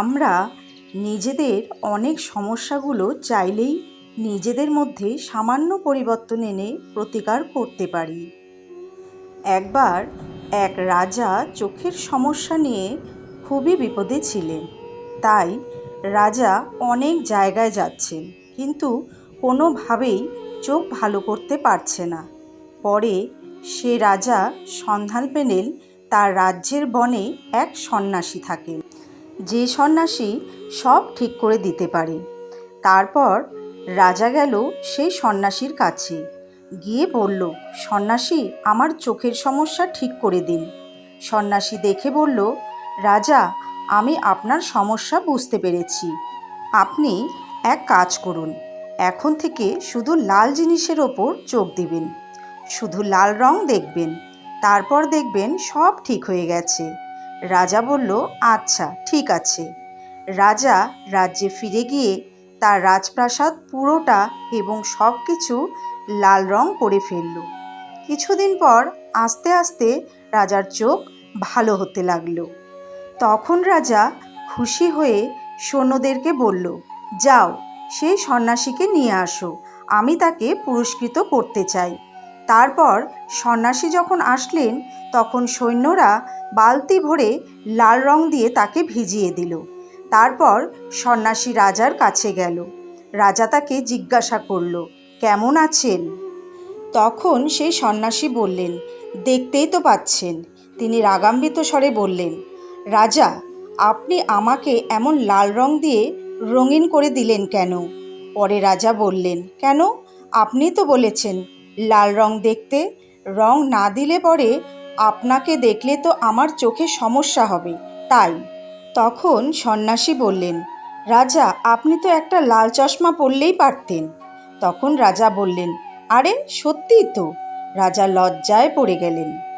আমরা নিজেদের অনেক সমস্যাগুলো চাইলেই নিজেদের মধ্যে সামান্য পরিবর্তন এনে প্রতিকার করতে পারি। একবার এক রাজা চোখের সমস্যা নিয়ে খুবই বিপদে ছিলেন। তাই রাজা অনেক জায়গায় যাচ্ছেন, কিন্তু কোনোভাবেই চোখ ভালো করতে পারছে না। পরে সে রাজা সন্ধান পেলেন তার রাজ্যের বনে এক সন্ন্যাসী থাকেন। যে সন্ন্যাসী সব ঠিক করে দিতে পারে। তারপর রাজা গেল সেই সন্ন্যাসীর কাছে। গিয়ে বলল, সন্ন্যাসী, আমার চোখের সমস্যা ঠিক করে দিন। সন্ন্যাসী দেখে বলল, রাজা, আমি আপনার সমস্যা বুঝতে পেরেছি। আপনি এক কাজ করুন, এখন থেকে শুধু লাল জিনিসের ওপর চোখ দিবেন। শুধু লাল রং দেখবেন, তারপর দেখবেন সব ঠিক হয়ে গেছে। রাজা বলল আচ্ছা ঠিক আছে। রাজা রাজ্যে ফিরে গিয়ে তার রাজপ্রাসাদ পুরোটা এবং সব কিছু লাল রং করে ফেলল। কিছুদিন পর আস্তে আস্তে রাজার চোখ ভালো হতে লাগল। তখন রাজা খুশি হয়ে সৈন্যদেরকে বলল, যাও, সেই সন্ন্যাসীকে নিয়ে আসো। আমি তাকে পুরস্কৃত করতে চাই। তারপর সন্ন্যাসী যখন আসলেন, তখন সৈন্যরা বালতি ভরে লাল রং দিয়ে তাকে ভিজিয়ে দিল। তারপর সন্ন্যাসী রাজার কাছে গেল। রাজা তাকে জিজ্ঞাসা করল, কেমন আছেন? তখন সেই সন্ন্যাসী বললেন, দেখতেই তো পাচ্ছেন। তিনি রাগাম্বিত স্বরে বললেন, রাজা, আপনি আমাকে এমন লাল রং দিয়ে রঙিন করে দিলেন কেন? পরে রাজা বললেন, কেন? আপনি তো বলেছেন লাল রং দেখতে। রং না দিলে পরে আপনাকে দেখলে তো আমার চোখে সমস্যা হবে, তাই। তখন সন্ন্যাসী বললেন, রাজা, আপনি তো একটা লাল চশমা পরলেই পারতেন। তখন রাজা বললেন, আরে, সত্যিই তো। রাজা লজ্জায় পড়ে গেলেন।